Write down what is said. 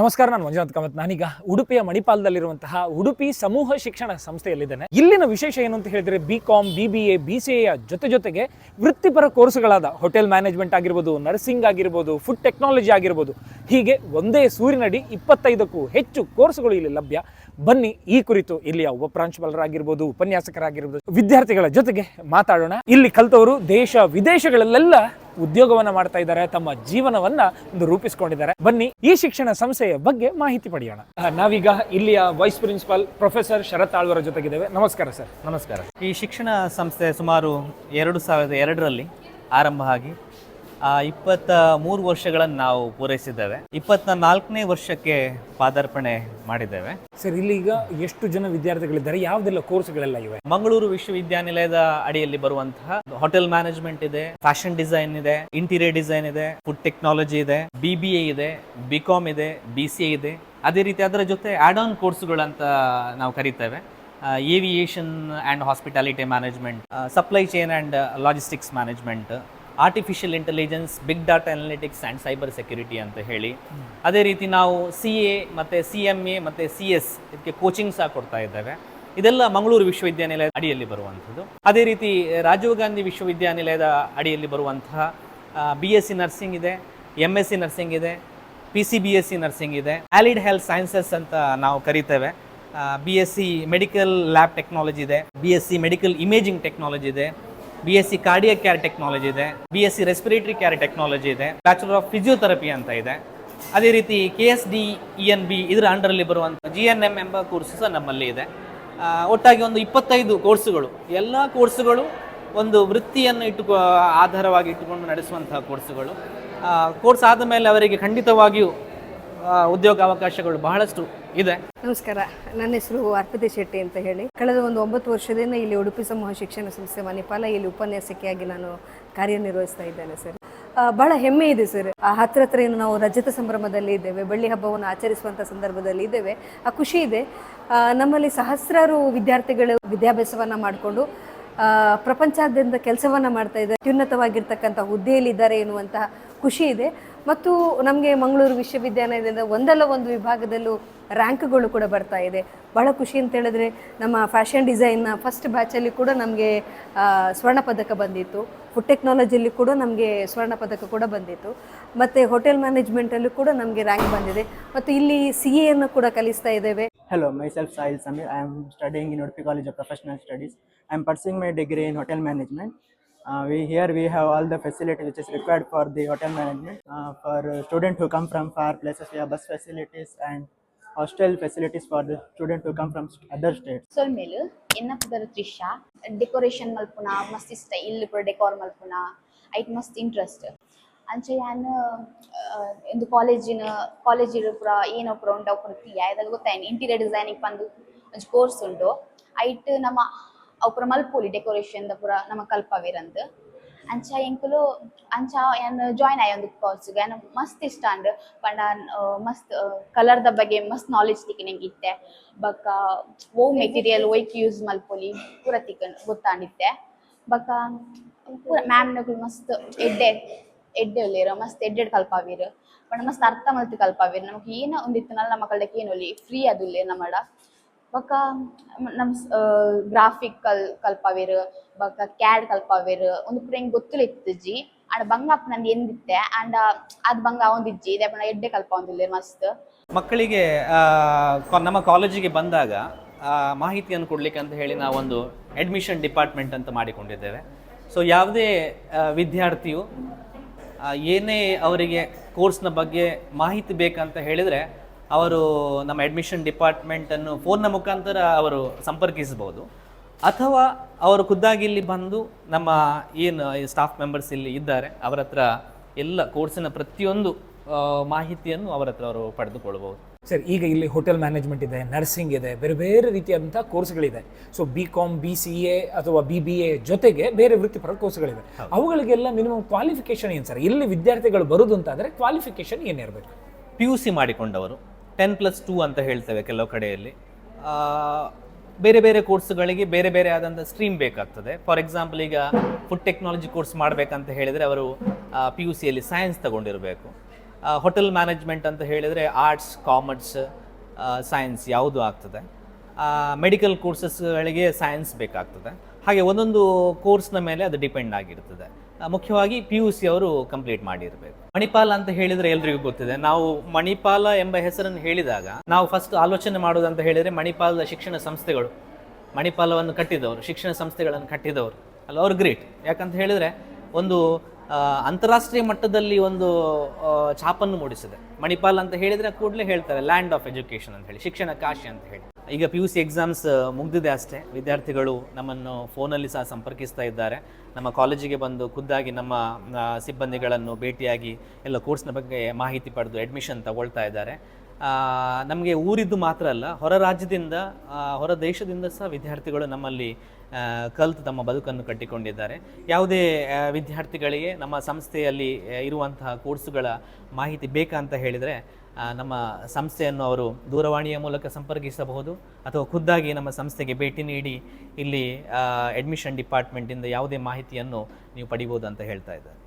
ನಮಸ್ಕಾರ, ನಾನು ಮಂಜುನಾಥ್ ಕಾಮತ್. ನಾನೀಗ ಉಡುಪಿಯ ಮಣಿಪಾಲದಲ್ಲಿರುವಂತಹ ಉಡುಪಿ ಸಮೂಹ ಶಿಕ್ಷಣ ಸಂಸ್ಥೆಯಲ್ಲಿದ್ದೇನೆ. ಇಲ್ಲಿನ ವಿಶೇಷ ಏನು ಅಂತ ಹೇಳಿದ್ರೆ B com B B A B C ಜೊತೆ ಜೊತೆಗೆ ವೃತ್ತಿಪರ ಕೋರ್ಸ್ಗಳಾದ ಹೋಟೆಲ್ ಮ್ಯಾನೇಜ್ಮೆಂಟ್ ಆಗಿರ್ಬೋದು, ನರ್ಸಿಂಗ್ ಆಗಿರ್ಬೋದು, ಫುಡ್ ಟೆಕ್ನಾಲಜಿ ಆಗಿರ್ಬೋದು, ಹೀಗೆ ಒಂದೇ ಸೂರಿನಡಿ ಇಪ್ಪತ್ತೈದಕ್ಕೂ ಹೆಚ್ಚು ಕೋರ್ಸ್ಗಳು ಇಲ್ಲಿ ಲಭ್ಯ. ಬನ್ನಿ, ಈ ಕುರಿತು ಇಲ್ಲಿಯ ಉಪಪ್ರಾಂಶುಪಾಲರಾಗಿರ್ಬೋದು, ಉಪನ್ಯಾಸಕರಾಗಿರ್ಬೋದು, ವಿದ್ಯಾರ್ಥಿಗಳ ಜೊತೆಗೆ ಮಾತಾಡೋಣ. ಇಲ್ಲಿ ಕಲಿತವರು ದೇಶ ವಿದೇಶಗಳಲ್ಲೆಲ್ಲ ಉದ್ಯೋಗವನ್ನ ಮಾಡ್ತಾ ಇದ್ದಾರೆ, ತಮ್ಮ ಜೀವನವನ್ನ ಒಂದು ರೂಪಿಸಿಕೊಂಡಿದ್ದಾರೆ. ಬನ್ನಿ, ಈ ಶಿಕ್ಷಣ ಸಂಸ್ಥೆಯ ಬಗ್ಗೆ ಮಾಹಿತಿ ಪಡೆಯೋಣ. ನಾವೀಗ ಇಲ್ಲಿಯ ವೈಸ್ ಪ್ರಿನ್ಸಿಪಾಲ್ ಪ್ರೊಫೆಸರ್ ಶರತ್ ಆಳ್ವರ ಜೊತೆಗಿದ್ದೇವೆ. ನಮಸ್ಕಾರ ಸರ್. ನಮಸ್ಕಾರ. ಈ ಶಿಕ್ಷಣ ಸಂಸ್ಥೆ ಸುಮಾರು ಎರಡು ಸಾವಿರದ ಎರಡರಲ್ಲಿ ಆರಂಭ ಆಗಿ ಇಪ್ಪತ್ತ ಮೂರು ವರ್ಷಗಳನ್ನು ನಾವು ಪೂರೈಸಿದ್ದೇವೆ. ಇಪ್ಪತ್ತ ನಾಲ್ಕನೇ ವರ್ಷಕ್ಕೆ ಪಾದಾರ್ಪಣೆ ಮಾಡಿದ್ದೇವೆ. ಸರ್ ಇಲ್ಲಿ ಈಗ ಎಷ್ಟು ಜನ ವಿದ್ಯಾರ್ಥಿಗಳಿದ್ದಾರೆ? ಯಾವ್ದೆಲ್ಲ ಕೋರ್ಸ್ಗಳೆಲ್ಲ ಇವೆ? ಮಂಗಳೂರು ವಿಶ್ವವಿದ್ಯಾನಿಲಯದ ಅಡಿಯಲ್ಲಿ ಬರುವಂತಹ ಹೋಟೆಲ್ ಮ್ಯಾನೇಜ್ಮೆಂಟ್ ಇದೆ ಫ್ಯಾಷನ್ ಡಿಸೈನ್ ಇದೆ ಇಂಟೀರಿಯರ್ ಡಿಸೈನ್ ಇದೆ ಫುಡ್ ಟೆಕ್ನಾಲಜಿ ಇದೆ ಬಿ ಬಿ ಎ ಇದೆ ಬಿ ಕಾಮ್ ಇದೆ ಬಿ ಸಿ ಎ ಇದೆ. ಅದೇ ರೀತಿ ಅದರ ಜೊತೆ ಆಡ್ ಆನ್ ಕೋರ್ಸ್ಗಳಂತ ನಾವು ಕರಿತೇವೆ. Aviation and hospitality management supply chain and logistics management artificial intelligence big data analytics and cyber security ಅಂತ ಹೇಳಿ. ಅದೇ ರೀತಿ ನಾವು ಸಿ ಎ ಮತ್ತು ಸಿ ಎಂ ಎ ಮತ್ತು ಸಿ ಎಸ್ ಇದಕ್ಕೆ ಕೋಚಿಂಗ್ ಸಹ ಕೊಡ್ತಾ ಇದ್ದೇವೆ. ಇದೆಲ್ಲ ಮಂಗಳೂರು ವಿಶ್ವವಿದ್ಯಾನಿಲಯದ ಅಡಿಯಲ್ಲಿ ಬರುವಂಥದ್ದು. ಅದೇ ರೀತಿ ರಾಜೀವ್ ಗಾಂಧಿ ವಿಶ್ವವಿದ್ಯಾನಿಲಯದ ಅಡಿಯಲ್ಲಿ ಬರುವಂತಹ ಬಿ ಎಸ್ ಸಿ ನರ್ಸಿಂಗ್ ಇದೆ ಎಂ ಎಸ್ ಸಿ ನರ್ಸಿಂಗ್ ಇದೆ P C B S C nursing ಇದೆ. ಆ್ಯಲಿಡ್ ಹೆಲ್ತ್ ಸೈನ್ಸಸ್ ಅಂತ ನಾವು ಕರಿತೇವೆ. B S C medical lab technology ಇದೆ B S C medical imaging technology ಇದೆ. B S C cardiac care technology ಇದೆ B S C respiratory care technology ಇದೆ bachelor of physiotherapy ಅಂತ ಇದೆ. ಅದೇ ರೀತಿ K S D E N B ಇದರ ಅಂಡರಲ್ಲಿ ಬರುವಂಥ ಜಿ ಎನ್ ಎಂ ಎಂಬ ಕೋರ್ಸ್ ಸಹ ನಮ್ಮಲ್ಲಿ ಇದೆ. ಒಟ್ಟಾಗಿ ಒಂದು ಇಪ್ಪತ್ತೈದು ಕೋರ್ಸುಗಳು ಎಲ್ಲ ಕೋರ್ಸುಗಳು ಒಂದು ವೃತ್ತಿಯನ್ನು ಇಟ್ಟುಕೊ, ಆಧಾರವಾಗಿ ಇಟ್ಟುಕೊಂಡು ನಡೆಸುವಂತಹ ಕೋರ್ಸುಗಳು ಕೋರ್ಸ್ ಆದ ಮೇಲೆ ಅವರಿಗೆ ಖಂಡಿತವಾಗಿಯೂ ಉದ್ಯೋಗ ಅವಕಾಶಗಳು ಬಹಳಷ್ಟು ಇದೆ. ನಮಸ್ಕಾರ. ನನ್ನ ಹೆಸರು ಅರ್ಪಿತಾ ಶೆಟ್ಟಿ ಅಂತ ಹೇಳಿ. ಕಳೆದ ಒಂದು ಒಂಬತ್ತು ವರ್ಷದಿಂದ ಇಲ್ಲಿ ಉಡುಪಿ ಸಮೂಹ ಶಿಕ್ಷಣ ಸಂಸ್ಥೆ ಮಣಿಪಾಲ ಇಲ್ಲಿ ಉಪನ್ಯಾಸಕಿಯಾಗಿ ನಾನು ಕಾರ್ಯನಿರ್ವಹಿಸ್ತಾ ಇದ್ದೇನೆ, ಸರ್. ಬಹಳ ಹೆಮ್ಮೆ ಇದೆ, ಸರ್. ಆ ಹತ್ರ ಹತ್ರ ಏನು ನಾವು ರಜತ ಸಂಭ್ರಮದಲ್ಲಿ ಇದ್ದೇವೆ, ಬೆಳ್ಳಿ ಹಬ್ಬವನ್ನು ಆಚರಿಸುವಂಥ ಸಂದರ್ಭದಲ್ಲಿ ಇದ್ದೇವೆ. ಆ ಖುಷಿ ಇದೆ. ನಮ್ಮಲ್ಲಿ ಸಹಸ್ರಾರು ವಿದ್ಯಾರ್ಥಿಗಳು ವಿದ್ಯಾಭ್ಯಾಸವನ್ನು ಮಾಡಿಕೊಂಡು ಪ್ರಪಂಚಾದ್ಯಂತ ಕೆಲಸವನ್ನು ಮಾಡ್ತಾ ಇದ್ದಾರೆ. ಅತ್ಯುನ್ನತವಾಗಿರ್ತಕ್ಕಂಥ ಹುದ್ದೆಯಲ್ಲಿದ್ದಾರೆ ಎನ್ನುವಂತಹ ಖುಷಿ ಇದೆ. ಮತ್ತು ನಮಗೆ ಮಂಗಳೂರು ವಿಶ್ವವಿದ್ಯಾಲಯದಿಂದ ಒಂದಲ್ಲ ಒಂದು ವಿಭಾಗದಲ್ಲೂ ರ್ಯಾಂಕ್ಗಳು ಕೂಡ ಬರ್ತಾ ಇದೆ. ಬಹಳ ಖುಷಿ ಅಂತ ಹೇಳಿದ್ರೆ ನಮ್ಮ ಫ್ಯಾಷನ್ ಡಿಸೈನ್ನ ಫಸ್ಟ್ ಬ್ಯಾಚಲ್ಲಿ ಕೂಡ ನಮಗೆ ಸ್ವರ್ಣ ಪದಕ ಬಂದಿತ್ತು. ಫುಡ್ ಟೆಕ್ನಾಲಜಿಯಲ್ಲಿ ಕೂಡ ನಮಗೆ ಸ್ವರ್ಣ ಪದಕ ಕೂಡ ಬಂದಿತ್ತು. ಮತ್ತು ಹೋಟೆಲ್ ಮ್ಯಾನೇಜ್ಮೆಂಟಲ್ಲಿ ಕೂಡ ನಮಗೆ ರ್ಯಾಂಕ್ ಬಂದಿದೆ. ಮತ್ತು ಇಲ್ಲಿ ಸಿ ಎನ್ನು ಕೂಡ ಕಲಿಸ್ತಾ ಇದ್ದೇವೆ. Hello myself Sahil Sameer I am studying in Udupi college of professional studies I am pursuing my degree in hotel management we here we have all the facility which is required for the hotel management for student who come from far places we have bus facilities and hostel facilities for the student who come from other states. ಸೊಲ್ಮೇಲು ಎನ್ನ ಪುದರ ತ್ರಿಷ decoration ಮಲ್ಪುನ ಮಸ್ತ್ ಇಷ್ಟ ಇಲ್ಲಿ ಪೂರ decor ಮಲ್ಪುನ ಐಟ್ ಮಸ್ತ್ ಇಂಟ್ರೆಸ್ಟ್ ಅಂಚೆ ಯಾನ್ ಇಂದು ಕಾಲೇಜಿನ ಕಾಲೇಜ್ ಪೂರ ಏನೋ ಪೂರ ಉಂಟು ಅವು ಪ್ರಿಯ ಇದಾಗ ಗೊತ್ತಾಯ್ನು ಇಂಟೀರಿಯರ್ ಡಿಸೈನಿಂಗ್ ಪಂದು ಒಂಜಿ ಕೋರ್ಸ್ ಉಂಟು ಐಟ್ ನಮ್ಮ ಅವು ಪೂರ ಮಲ್ಪೊಲಿ ಡೆಕೋರೇಷನ್ ಪೂರ ನಮ್ಮ ಕಲ್ಪವಿರಂದ್ ಅಂಚ ಎಂಕುಲು ಅಂಚ ಏನ್ ಜಾಯ್ನ್ ಆಯ್ ಒಂದು ಕೋರ್ಸ್ಗೆ ಏನ್ ಮಸ್ತ್ ಇಷ್ಟ ಅಂಡ್ ಪಂಡ ಮಸ್ತ್ ಕಲರ್ದ ಬಗ್ಗೆ ಮಸ್ತ್ ನಾಲೆಜ್ ತಿಕ್ಕಿನಂಗೆ ಇತ್ತೆ. ಬಕ್ಕ ಓ ಮೆಟೀರಿಯಲ್ ಒಯ್ಕ್ ಯೂಸ್ ಮಲ್ಪೊಲಿ ಪೂರ ತಿಕ್ಕನ್ ಗೊತ್ತಾಂಡಿತ್ತೆ. ಬಕ್ಕ, ಪೂರ ಮ್ಯಾಮ್ನಗಳು ಮಸ್ತ್ ಎಡ್ಡೆ ಎಡ್ಡೆ ಉಳ್ಳೇರ ಮಸ್ತ್ ಎಡ್ಡೆಡ್ ಕಲ್ಪಾವಿರ್. ಪಂಡ ಮಸ್ತ್ ಅರ್ಥ ಮಲ್ತಿ ಕಲ್ಪಾವಿರ್. ನಮಗೆ ಏನ ಒಂದಿತ್ತನಲ್ಲ ನಮ್ಮ ಕಲ್ದಕ್ಕೆ ಏನೊಲಿ ಫ್ರೀ ಅದುಲ್ಲೆ ನಮ್ಮಡ ಬೊಕ್ಕ ನಮ್ ಗ್ರಾಫಿಕ್ ಕಲ್, ಕಲ್ಪಾವೇರ್ ಬೊಕ್ಕ ಕ್ಯಾಡ್ ಕಲ್ಪಾವೇರ್, ಒಂದು ಪೂರ ಹಿಂಗ್ ಗೊತ್ತುಲ ಇತ್ತಿಜ್ಜಿ ಆಂಡ ಬಂಗ ಅಪ್ಪ ನಂದು ಎಂದಿತ್ತೆ, ಆಂಡ ಅದು ಬಂಗ ಅವಂದಿಜ್ಜಿ ಇದೇ ಪಂಡ ಎಡ್ಡೆ ಕಲ್ಪ ಅವಂದಿಲ್ಲ ಮಸ್ತ್. ಮಕ್ಕಳಿಗೆ ನಮ್ಮ ಕಾಲೇಜಿಗೆ ಬಂದಾಗ ಮಾಹಿತಿಯನ್ನು ಕೊಡ್ಲಿಕ್ಕೆ ಅಂತ ಹೇಳಿ ನಾವೊಂದು ಅಡ್ಮಿಷನ್ ಡಿಪಾರ್ಟ್ಮೆಂಟ್ ಅಂತ ಮಾಡಿಕೊಂಡಿದ್ದೇವೆ. ಸೊ ಯಾವುದೇ ವಿದ್ಯಾರ್ಥಿಯು ಏನೇ ಅವರಿಗೆ ಕೋರ್ಸ್ನ ಬಗ್ಗೆ ಮಾಹಿತಿ ಬೇಕಂತ ಹೇಳಿದರೆ ಅವರು ನಮ್ಮ ಅಡ್ಮಿಷನ್ ಡಿಪಾರ್ಟ್ಮೆಂಟನ್ನು ಫೋನ್ನ ಮುಖಾಂತರ ಅವರು ಸಂಪರ್ಕಿಸಬಹುದು. ಅಥವಾ ಅವರು ಖುದ್ದಾಗಿ ಇಲ್ಲಿ ಬಂದು ನಮ್ಮ ಏನು ಸ್ಟಾಫ್ ಮೆಂಬರ್ಸ್ ಇಲ್ಲಿ ಇದ್ದಾರೆ ಅವರ ಹತ್ರ ಎಲ್ಲ ಕೋರ್ಸಿನ ಪ್ರತಿಯೊಂದು ಮಾಹಿತಿಯನ್ನು ಅವರ ಹತ್ರ ಅವರು ಪಡೆದುಕೊಳ್ಬಹುದು ಸರ್ ಈಗ ಇಲ್ಲಿ ಹೋಟೆಲ್ ಮ್ಯಾನೇಜ್ಮೆಂಟ್ ಇದೆ ನರ್ಸಿಂಗ್ ಇದೆ ಬೇರೆ ಬೇರೆ ರೀತಿಯಾದಂಥ ಕೋರ್ಸ್ಗಳಿದೆ so B com B C A ಅಥವಾ ಬಿ ಬಿ ಎ ಜೊತೆಗೆ ಬೇರೆ ವೃತ್ತಿಪರ ಕೋರ್ಸ್ಗಳಿವೆ ಅವುಗಳಿಗೆಲ್ಲ ಮಿನಿಮಮ್ ಕ್ವಾಲಿಫಿಕೇಶನ್ ಏನು ಸರ್? ಇಲ್ಲಿ ವಿದ್ಯಾರ್ಥಿಗಳು ಬರುದು ಅಂತಾದರೆ ಕ್ವಾಲಿಫಿಕೇಶನ್ ಏನಿರಬೇಕು ಪಿ ಯು ಸಿ ಮಾಡಿಕೊಂಡವರು. ಟೆನ್ ಪ್ಲಸ್ ಟೂ ಅಂತ ಹೇಳ್ತೇವೆ ಕೆಲವು ಕಡೆಯಲ್ಲಿ. ಬೇರೆ ಬೇರೆ ಕೋರ್ಸ್ಗಳಿಗೆ ಬೇರೆ ಬೇರೆ ಆದಂಥ ಸ್ಟ್ರೀಮ್ ಬೇಕಾಗ್ತದೆ. ಫಾರ್ ಎಕ್ಸಾಂಪಲ್ ಈಗ ಫುಡ್ ಟೆಕ್ನಾಲಜಿ ಕೋರ್ಸ್ ಮಾಡಬೇಕಂತ ಹೇಳಿದರೆ ಅವರು ಪಿ ಯು ಸಿಯಲ್ಲಿ ಸೈನ್ಸ್ ತಗೊಂಡಿರಬೇಕು. ಹೋಟೆಲ್ ಮ್ಯಾನೇಜ್ಮೆಂಟ್ ಅಂತ ಹೇಳಿದರೆ ಆರ್ಟ್ಸ್, ಕಾಮರ್ಸ್ ಸೈನ್ಸ್ ಯಾವುದು ಆಗ್ತದೆ. ಮೆಡಿಕಲ್ ಕೋರ್ಸಸ್ಗಳಿಗೆ ಸೈನ್ಸ್ ಬೇಕಾಗ್ತದೆ. ಹಾಗೆ ಒಂದೊಂದು ಕೋರ್ಸ್ನ ಮೇಲೆ ಅದು ಡಿಪೆಂಡ್ ಆಗಿರ್ತದೆ. ಮುಖ್ಯವಾಗಿ ಪಿ ಯು ಸಿ ಅವರು ಕಂಪ್ಲೀಟ್ ಮಾಡಿರಬೇಕು. ಮಣಿಪಾಲ ಅಂತ ಹೇಳಿದರೆ ಎಲ್ರಿಗೂ ಗೊತ್ತಿದೆ. ನಾವು ಮಣಿಪಾಲ ಎಂಬ ಹೆಸರನ್ನು ಹೇಳಿದಾಗ, ನಾವು ಫಸ್ಟ್ ಆಲೋಚನೆ ಮಾಡೋದಂತ ಹೇಳಿದರೆ ಮಣಿಪಾಲದ ಶಿಕ್ಷಣ ಸಂಸ್ಥೆಗಳು. ಮಣಿಪಾಲವನ್ನು ಕಟ್ಟಿದವರು, ಶಿಕ್ಷಣ ಸಂಸ್ಥೆಗಳನ್ನು ಕಟ್ಟಿದವರು. ಅಲ್ಲ, ಅವ್ರು ಗ್ರೇಟ್ ಯಾಕಂತ ಹೇಳಿದರೆ, ಒಂದು ಅಂತಾರಾಷ್ಟ್ರೀಯ ಮಟ್ಟದಲ್ಲಿ ಒಂದು ಛಾಪನ್ನು ಮೂಡಿಸಿದೆ. ಮಣಿಪಾಲ್ ಅಂತ ಹೇಳಿದರೆ ಕೂಡಲೇ ಹೇಳ್ತಾರೆ ಲ್ಯಾಂಡ್ ಆಫ್ ಎಜುಕೇಶನ್ ಅಂತ ಹೇಳಿ, ಶಿಕ್ಷಣ ಕಾಶಿ ಅಂತ ಹೇಳಿ. ಈಗ ಪಿ ಯು ಸಿ ಎಕ್ಸಾಮ್ಸ್ ಮುಗಿದಿದೆ ಅಷ್ಟೇ. ವಿದ್ಯಾರ್ಥಿಗಳು ನಮ್ಮನ್ನು ಫೋನಲ್ಲಿ ಸಹ ಸಂಪರ್ಕಿಸ್ತಾ ಇದ್ದಾರೆ. ನಮ್ಮ ಕಾಲೇಜಿಗೆ ಬಂದು ಖುದ್ದಾಗಿ ನಮ್ಮ ಸಿಬ್ಬಂದಿಗಳನ್ನು ಭೇಟಿಯಾಗಿ ಎಲ್ಲ ಕೋರ್ಸ್ನ ಬಗ್ಗೆ ಮಾಹಿತಿ ಪಡೆದು ಅಡ್ಮಿಷನ್ ತಗೊಳ್ತಾ ಇದ್ದಾರೆ. ನಮಗೆ ಊರಿದ್ದು ಮಾತ್ರ ಅಲ್ಲ, ಹೊರ ರಾಜ್ಯದಿಂದ ಹೊರ ದೇಶದಿಂದ ಸಹ ವಿದ್ಯಾರ್ಥಿಗಳು ನಮ್ಮಲ್ಲಿ ಕಲಿತು ತಮ್ಮ ಬದುಕನ್ನು ಕಟ್ಟಿಕೊಂಡಿದ್ದಾರೆ. ಯಾವುದೇ ವಿದ್ಯಾರ್ಥಿಗಳಿಗೆ ನಮ್ಮ ಸಂಸ್ಥೆಯಲ್ಲಿ ಇರುವಂತಹ ಕೋರ್ಸುಗಳ ಮಾಹಿತಿ ಬೇಕಾ ಅಂತ ಹೇಳಿದರೆ ನಮ್ಮ ಸಂಸ್ಥೆಯನ್ನು ಅವರು ದೂರವಾಣಿಯ ಮೂಲಕ ಸಂಪರ್ಕಿಸಬಹುದು ಅಥವಾ ಖುದ್ದಾಗಿ ನಮ್ಮ ಸಂಸ್ಥೆಗೆ ಭೇಟಿ ನೀಡಿ ಇಲ್ಲಿ ಅಡ್ಮಿಷನ್ ಡಿಪಾರ್ಟ್ಮೆಂಟಿಂದ ಯಾವುದೇ ಮಾಹಿತಿಯನ್ನು ನೀವು ಪಡಿಬೋದು ಅಂತ ಹೇಳ್ತಾ ಇದ್ದಾರೆ.